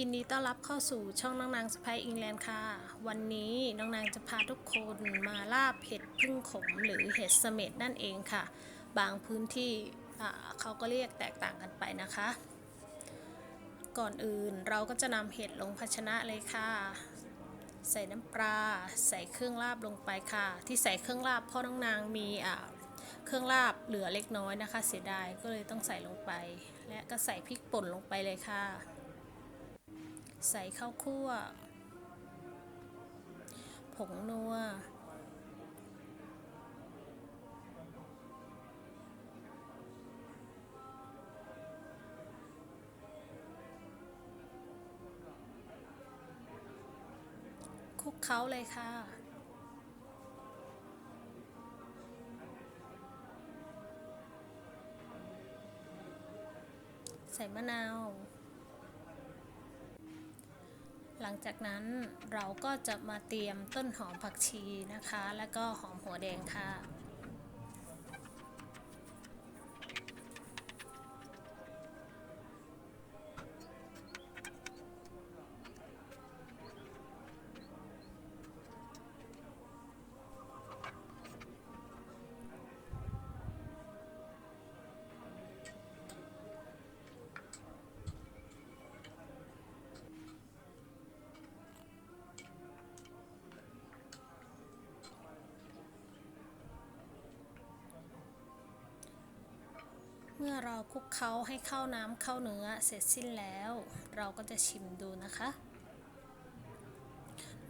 ยินดีต้อนรับเข้าสู่ช่องน้องนางสไปอิงแลนด์ค่ะ วันนี้น้องนางจะพาทุกคนมาล่าเห็ดพึ่งขมหรือเห็ดเสม็ดนั่นเองค่ะ บางพื้นที่เขาก็เรียกแตกต่างกันไปนะคะ ก่อนอื่นเราก็จะนำเห็ดลงภาชนะเลยค่ะ ใส่น้ำปลาใส่เครื่องลาบลงไปค่ะ ที่ใส่เครื่องลาบเพราะน้องนางมีเครื่องลาบเหลือเล็กน้อยนะคะ เสียดายก็เลยต้องใส่ลงไป และก็ใส่พริกป่นลงไปเลยค่ะ ใส่ข้าวคั่ว ผงนัวคลุกเคล้าเลยค่ะใส่มะนาว หลังจากนั้นเราก็จะมาเตรียมต้นหอมผักชีนะคะ แล้วก็หอมหัวแดงค่ะ มื่อเราคลุกเคล้าให้เข้าน้ำเข้าเนื้อเสร็จสิ้นแล้ว เราก็จะชิมดูนะคะ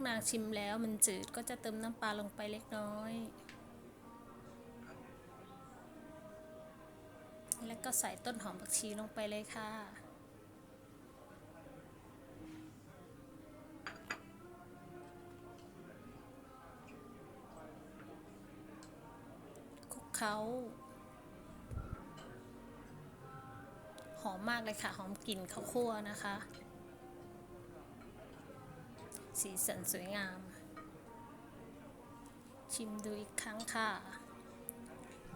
นางชิมแล้วมันจืดก็จะเติมน้ำปลาลงไปเล็กน้อย แล้วก็ใส่ต้นหอมผักชีลงไปเลยค่ะ คลุกเคล้า อมมากเลยค่ะ หอมกลิ่นข้าวคั่วนะคะ สีสันสวยงาม ชิมดูอีกครั้งค่ะ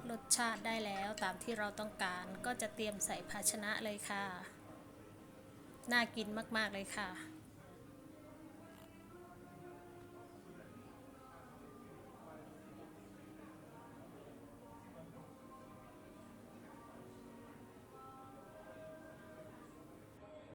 รสชาติได้แล้วตามที่เราต้องการก็จะเตรียมใส่ภาชนะเลยค่ะ น่ากินมาก ๆ เลยค่ะ